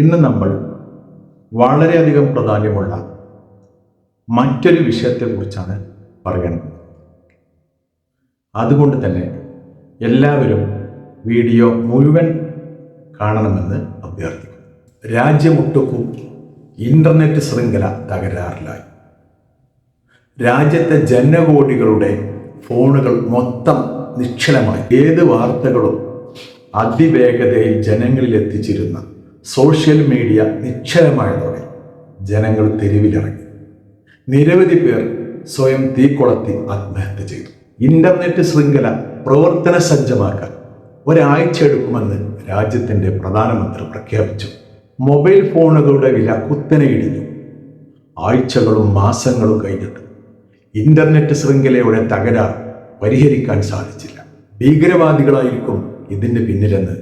ഇന്ന് നമ്മൾ വളരെയധികം പ്രാധാന്യമുള്ള മറ്റൊരു വിഷയത്തെക്കുറിച്ചാണ് പറയുന്നത് അതുകൊണ്ട് തന്നെ എല്ലാവരും വീഡിയോ മുഴുവൻ കാണണമെന്ന് അഭ്യർത്ഥിക്കുന്നു. രാജ്യമൊട്ടുക്കും ഇന്റർനെറ്റ് ശൃംഖല തകരാറിലായി. രാജ്യത്തെ ജനകോടികളുടെ ഫോണുകൾ മൊത്തം നിശ്ചലമായി. ഏത് വാർത്തകളും അതിവേഗതയിൽ ജനങ്ങളിൽ എത്തിച്ചിരുന്ന സോഷ്യൽ മീഡിയ നിശ്ചലമായതോടെ ജനങ്ങൾ തെരുവിലിറങ്ങി. നിരവധി പേർ സ്വയം തീക്കൊളത്തി ആത്മഹത്യ ചെയ്തു. ഇന്റർനെറ്റ് ശൃംഖല പ്രവർത്തന സജ്ജമാക്കാൻ ഒരാഴ്ച എടുക്കുമെന്ന് രാജ്യത്തിന്റെ പ്രധാനമന്ത്രി പ്രഖ്യാപിച്ചു. മൊബൈൽ ഫോണുകളുടെ വില കുത്തനെ ഇടിഞ്ഞു ആഴ്ചകളും മാസങ്ങളും കഴിഞ്ഞിട്ട് ഇന്റർനെറ്റ് ശൃംഖലയുടെ തകരാർ പരിഹരിക്കാൻ സാധിച്ചില്ല. ഭീകരവാദികളായിരിക്കും ഇതിന്റെ പിന്നിലെന്ന്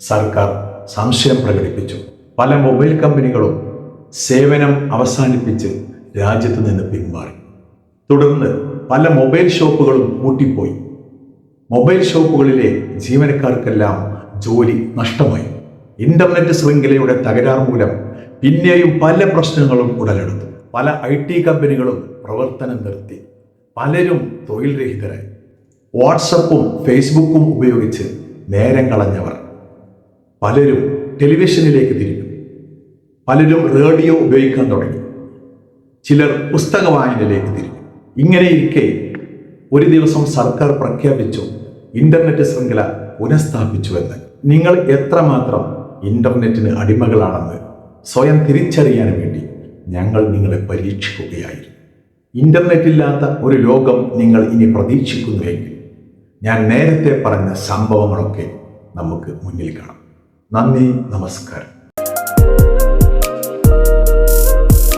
സർക്കാർ സംശയം പ്രകടിപ്പിച്ചു. പല മൊബൈൽ കമ്പനികളും സേവനം അവസാനിപ്പിച്ച് രാജ്യത്ത് നിന്ന് പിന്മാറി. തുടർന്ന് പല മൊബൈൽ ഷോപ്പുകളും പൂട്ടിപ്പോയി. മൊബൈൽ ഷോപ്പുകളിലെ ജീവനക്കാർക്കെല്ലാം ജോലി നഷ്ടമായി. ഇന്റർനെറ്റ് ശൃംഖലയുടെ തകരാർ മൂലം പിന്നെയും പല പ്രശ്നങ്ങളും ഉടലെടുത്തു. പല ഐ ടി കമ്പനികളും പ്രവർത്തനം നിർത്തി. പലരും തൊഴിൽ രഹിതരായി. വാട്സപ്പും ഫേസ്ബുക്കും ഉപയോഗിച്ച് നേരം കളഞ്ഞവർ. പലരും ടെലിവിഷനിലേക്ക് തിരിഞ്ഞു പലരും റേഡിയോ ഉപയോഗിക്കാൻ തുടങ്ങി. ചിലർ പുസ്തക വായനയിലേക്ക് തിരിഞ്ഞു ഇങ്ങനെയിരിക്കെ ഒരു ദിവസം സർക്കാർ പ്രഖ്യാപിച്ചു ഇന്റർനെറ്റ് ശൃംഖല പുനഃസ്ഥാപിച്ചുവെന്ന്. നിങ്ങൾ എത്രമാത്രം ഇന്റർനെറ്റിന് അടിമകളാണെന്ന് സ്വയം തിരിച്ചറിയാൻ വേണ്ടി ഞങ്ങൾ നിങ്ങളെ പരീക്ഷിക്കുകയായിരുന്നു. ഇന്റർനെറ്റ് ഇല്ലാത്ത ഒരു ലോകം നിങ്ങൾ ഇനി പ്രതീക്ഷിക്കുന്നുവെങ്കിൽ ഞാൻ നേരത്തെ പറഞ്ഞ സംഭവങ്ങളൊക്കെ നമുക്ക് മുന്നിൽ കാണാം. നന്ദി നമസ്കാരം